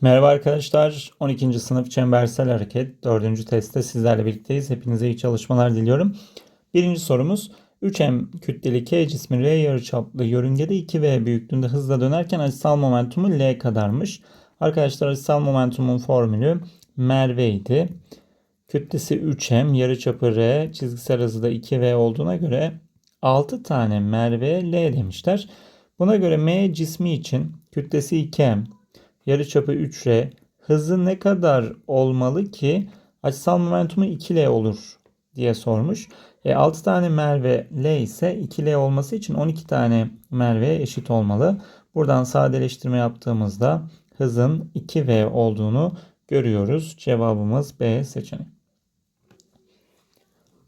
Merhaba arkadaşlar. 12. sınıf çembersel hareket 4. testte sizlerle birlikteyiz. Hepinize iyi çalışmalar diliyorum. Birinci sorumuz 3M kütleli K cismi R yarıçaplı yörüngede 2V büyüklüğünde hızla dönerken açısal momentumu L kadarmış. Arkadaşlar açısal momentumun formülü Merve idi. Kütlesi 3M, yarıçapı R, çizgisel hızı da 2V olduğuna göre 6 tane Merve L demişler. Buna göre M cismi için kütlesi 2M, yarıçapı 3R, hızı ne kadar olmalı ki açısal momentumu 2L olur diye sormuş. E, 6 tane Merve L ise 2L olması için 12 tane Merve eşit olmalı. Buradan sadeleştirme yaptığımızda hızın 2V olduğunu görüyoruz. Cevabımız B seçeneği.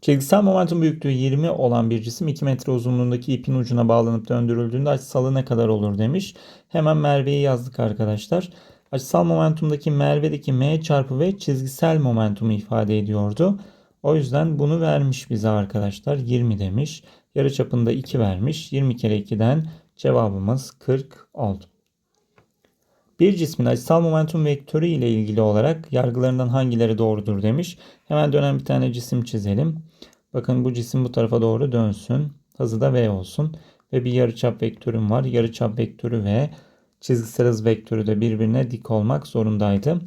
Çizgisel momentum büyüklüğü 20 olan bir cisim 2 metre uzunluğundaki ipin ucuna bağlanıp döndürüldüğünde açısalı ne kadar olur demiş. Hemen Merve'yi yazdık arkadaşlar. Açısal momentumdaki Merve'deki M çarpı V çizgisel momentumu ifade ediyordu. O yüzden bunu vermiş bize arkadaşlar. 20 demiş. Yarıçapında 2 vermiş. 20 kere 2'den cevabımız 40 oldu. Bir cismin açısal momentum vektörü ile ilgili olarak yargılarından hangileri doğrudur demiş. Hemen dönen bir tane cisim çizelim. Bakın bu cisim bu tarafa doğru dönsün. Hızı da v olsun. Ve bir yarıçap vektörüm var. Yarıçap vektörü ve çizgisel hız vektörü de birbirine dik olmak zorundaydı.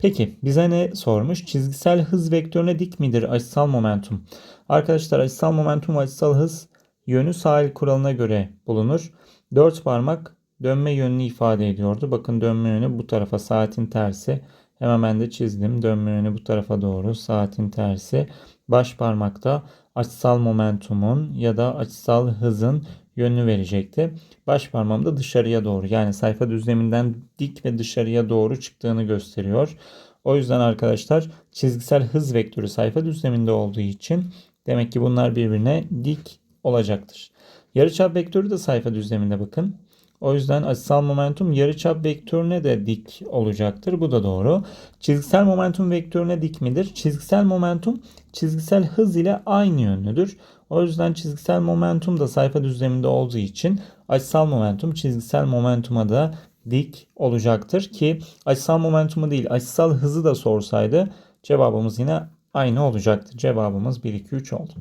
Peki bize ne sormuş? Çizgisel hız vektörüne dik midir açısal momentum? Arkadaşlar açısal momentum açısal hız yönü sahil kuralına göre bulunur. 4 parmak dönme yönünü ifade ediyordu. Bakın dönme yönü bu tarafa saatin tersi. Hemen ben de çizdim. Dönme yönü bu tarafa doğru saatin tersi. Baş parmakta açısal momentumun ya da açısal hızın yönünü verecekti. Baş parmağım da dışarıya doğru yani sayfa düzleminden dik ve dışarıya doğru çıktığını gösteriyor. O yüzden arkadaşlar çizgisel hız vektörü sayfa düzleminde olduğu için demek ki bunlar birbirine dik olacaktır. Yarıçap vektörü de sayfa düzleminde bakın. O yüzden açısal momentum yarıçap vektörüne de dik olacaktır. Bu da doğru. Çizgisel momentum vektörüne dik midir? Çizgisel momentum çizgisel hız ile aynı yönlüdür. O yüzden çizgisel momentum da sayfa düzleminde olduğu için açısal momentum çizgisel momentuma da dik olacaktır ki açısal momentumu değil açısal hızı da sorsaydı cevabımız yine aynı olacaktı. Cevabımız 1 2 3 oldu.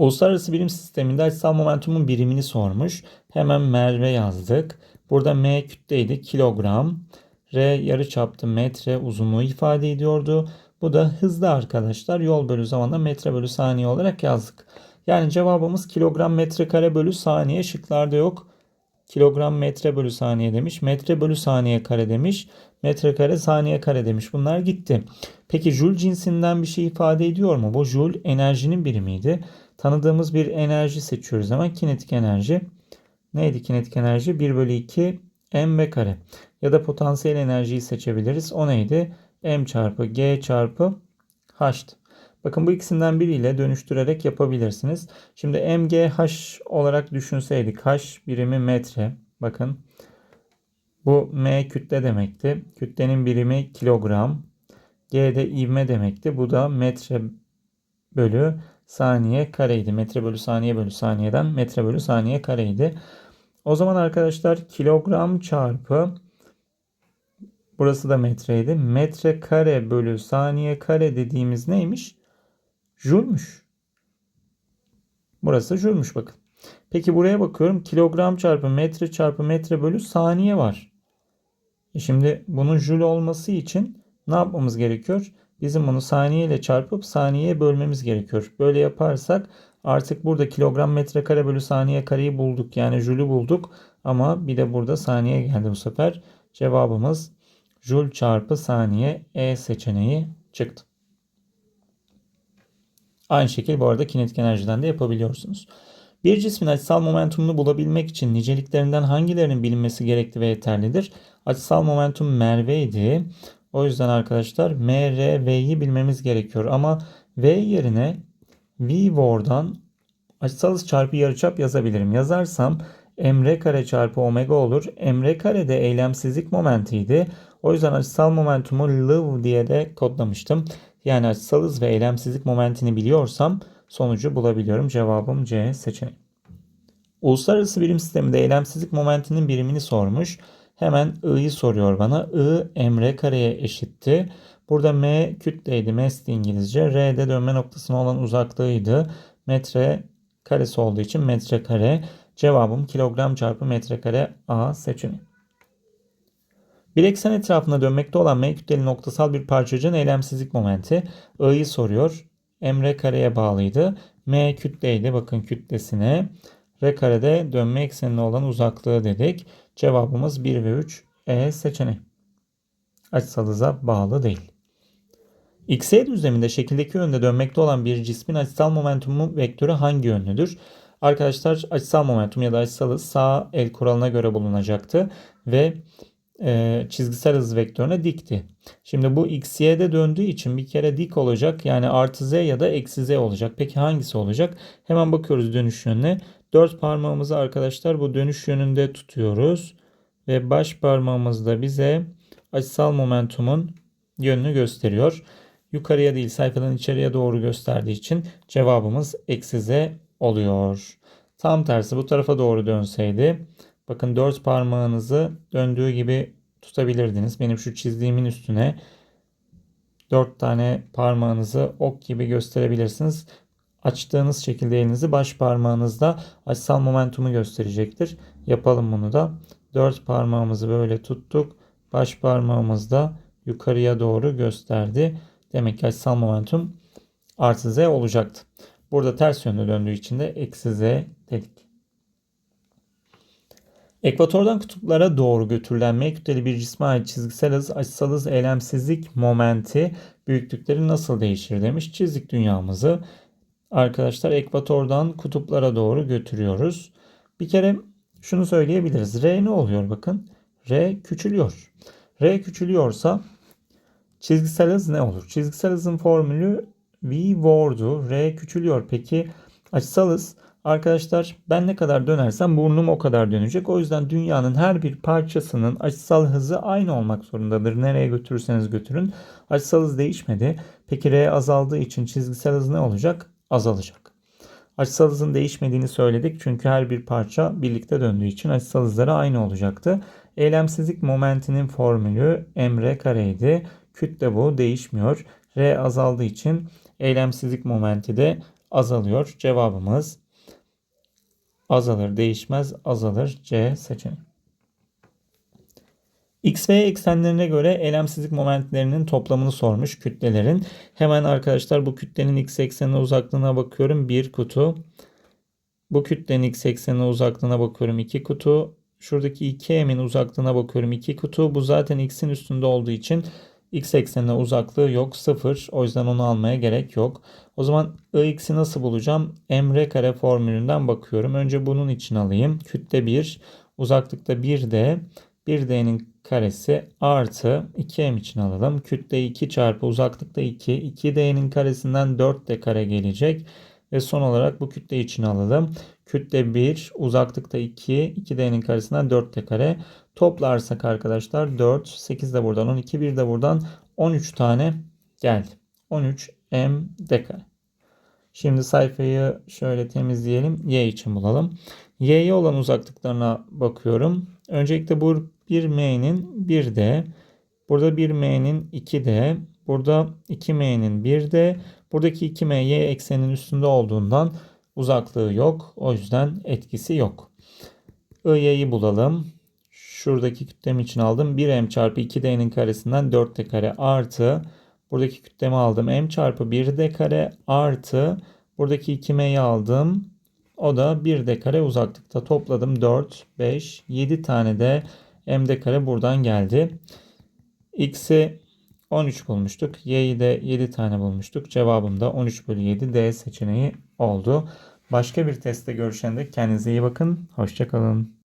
Uluslararası birim sisteminde açısal momentumun birimini sormuş. Hemen Merve yazdık. Burada M kütleydi kilogram. R yarı çaptı metre uzunluğu ifade ediyordu. Bu da hızlı arkadaşlar. Yol bölü zamanda metre bölü saniye olarak yazdık. Yani cevabımız kilogram metre kare bölü saniye şıklarda yok. Kilogram metre bölü saniye demiş. Metre bölü saniye kare demiş. Metre kare saniye kare demiş. Bunlar gitti. Peki joule cinsinden bir şey ifade ediyor mu? Bu joule enerjinin birimiydi. Tanıdığımız bir enerji seçiyoruz hemen. Kinetik enerji. Neydi kinetik enerji? 1 bölü 2 mv kare. Ya da potansiyel enerjiyi seçebiliriz. O neydi? m çarpı g çarpı h'tı. Bakın bu ikisinden biriyle dönüştürerek yapabilirsiniz. Şimdi mgh olarak düşünseydik h birimi metre. Bakın bu m kütle demekti. Kütlenin birimi kilogram. G de ivme demekti. Bu da metre bölü saniye kareydi. Metre bölü saniye bölü saniyeden metre bölü saniye kareydi. O zaman arkadaşlar kilogram çarpı burası da metreydi. Metre kare bölü saniye kare dediğimiz neymiş? Jülmüş. Burası jülmüş bakın. Peki buraya bakıyorum. Kilogram çarpı metre çarpı metre bölü saniye var. E şimdi bunun jül olması için ne yapmamız gerekiyor? Bizim bunu saniye ile çarpıp saniyeye bölmemiz gerekiyor. Böyle yaparsak artık burada kilogram metre kare bölü saniye kareyi bulduk. Yani jülü bulduk. Ama bir de burada saniye geldi bu sefer. Cevabımız jül çarpı saniye E seçeneği çıktı. Aynı şekilde bu arada kinetik enerjiden de yapabiliyorsunuz. Bir cismin açısal momentumunu bulabilmek için niceliklerinden hangilerinin bilinmesi gerekli ve yeterlidir? Açısal momentum Merve'ydi. O yüzden arkadaşlar M, R, V'yi bilmemiz gerekiyor. Ama V yerine V vor'dan açısal hız çarpı yarıçap yazabilirim. Yazarsam m kare çarpı omega olur. m kare de eylemsizlik momentiydi. O yüzden açısal momentumu LV diye de kodlamıştım. Yani açısal hız ve eylemsizlik momentini biliyorsam sonucu bulabiliyorum. Cevabım C seçeneği. Uluslararası birim sisteminde eylemsizlik momentinin birimini sormuş. Hemen i'yi soruyor bana. i emre kareye eşitti. Burada m kütleydi. Mesti İngilizce. R de dönme noktasına olan uzaklığıydı. Metre karesi olduğu için metre kare. Cevabım kilogram çarpı metrekare A seçeneği. Bir eksen etrafında dönmekte olan m kütleli noktasal bir parçacığın eylemsizlik momenti. I'yi soruyor. Emre kareye bağlıydı. M kütleydi. Bakın kütlesine. R karede dönme eksenine olan uzaklığı dedik. Cevabımız 1 ve 3 E seçeneği. Açısal hıza bağlı değil. XY düzleminde şekildeki yönde dönmekte olan bir cismin açısal momentumu vektörü hangi yönlüdür? Arkadaşlar açısal momentum ya da açısal hız sağ el kuralına göre bulunacaktı ve e, çizgisel hız vektörüne dikti. Şimdi bu xy'de döndüğü için bir kere dik olacak. Yani artı z ya da eksi z olacak. Peki hangisi olacak? Hemen bakıyoruz dönüş yönüne. Dört parmağımızı arkadaşlar bu dönüş yönünde tutuyoruz. Ve baş parmağımız da bize açısal momentumun yönünü gösteriyor. Yukarıya değil sayfadan içeriye doğru gösterdiği için cevabımız eksi oluyor. Tam tersi bu tarafa doğru dönseydi bakın dört parmağınızı döndüğü gibi tutabilirdiniz. Benim şu çizdiğimin üstüne dört tane parmağınızı ok gibi gösterebilirsiniz. Açtığınız şekilde elinizi baş parmağınızda açısal momentumu gösterecektir. Yapalım bunu da. Dört parmağımızı böyle tuttuk. Baş parmağımız da yukarıya doğru gösterdi. Demek ki açısal momentum artı z olacaktı. Burada ters yönde döndüğü için de eksi z dedik. Ekvatordan kutuplara doğru götürülen m kütleli bir cisme ait çizgisel hız, açısal hız, eylemsizlik momenti büyüklükleri nasıl değişir demiş. Çizdik dünyamızı. Arkadaşlar ekvatordan kutuplara doğru götürüyoruz. Bir kere şunu söyleyebiliriz. R ne oluyor bakın. R küçülüyor. R küçülüyorsa çizgisel hız ne olur? Çizgisel hızın formülü V vordu. R küçülüyor. Peki açısal hız Arkadaşlar ben ne kadar dönersem burnum o kadar dönecek. O yüzden dünyanın her bir parçasının açısal hızı aynı olmak zorundadır. Nereye götürürseniz götürün. Açısal hız değişmedi. Peki R azaldığı için çizgisel hız ne olacak? Azalacak. Açısal hızın değişmediğini söyledik. Çünkü her bir parça birlikte döndüğü için açısal hızları aynı olacaktı. Eylemsizlik momentinin formülü m kareydi. Kütle bu değişmiyor. R azaldığı için eylemsizlik momenti de azalıyor. Cevabımız azalır, değişmez, azalır. C seçeneği. X ve Y eksenlerine göre eylemsizlik momentlerinin toplamını sormuş kütlelerin. Hemen arkadaşlar bu kütlenin x eksenine uzaklığına bakıyorum. Bir kutu. Bu kütlenin x eksenine uzaklığına bakıyorum. iki kutu. Şuradaki 2m'in uzaklığına bakıyorum. iki kutu. Bu zaten x'in üstünde olduğu için x eksenine uzaklığı yok. 0. O yüzden onu almaya gerek yok. O zaman ix'i nasıl bulacağım? Emre kare formülünden bakıyorum. Önce bunun için alayım. Kütle 1. Uzaklıkta 1d. 1d'nin karesi artı 2m için alalım. Kütle 2 çarpı uzaklıkta 2. 2d'nin karesinden 4d kare gelecek. Ve son olarak bu kütle için alalım. Kütle 1, uzaklıkta 2, 2d'nin karesinden 4d kare. Toplarsak arkadaşlar 4, 8 de buradan 12, 1 de buradan 13 tane geldi. 13 m d kare. Şimdi sayfayı şöyle temizleyelim. Y için bulalım. Y'ye olan uzaklıklarına bakıyorum. Öncelikle bu 1m'nin 1d. Burada 1m'nin 2d. Burada 2m'nin 1d. Buradaki 2m y ekseninin üstünde olduğundan uzaklığı yok. O yüzden etkisi yok. I'yi bulalım. Şuradaki kütlem için aldım. 1m çarpı 2d'nin karesinden 4d kare artı buradaki kütlemi aldım. m çarpı 1d kare artı buradaki 2m'yi aldım. O da 1d kare uzaklıkta topladım. 4, 5, 7 tane de md kare buradan geldi. X'i 13 bulmuştuk. Y'yi de 7 tane bulmuştuk. Cevabım da 13 bölü 7 D seçeneği oldu. Başka bir testte görüşene dek kendinize iyi bakın. Hoşçakalın.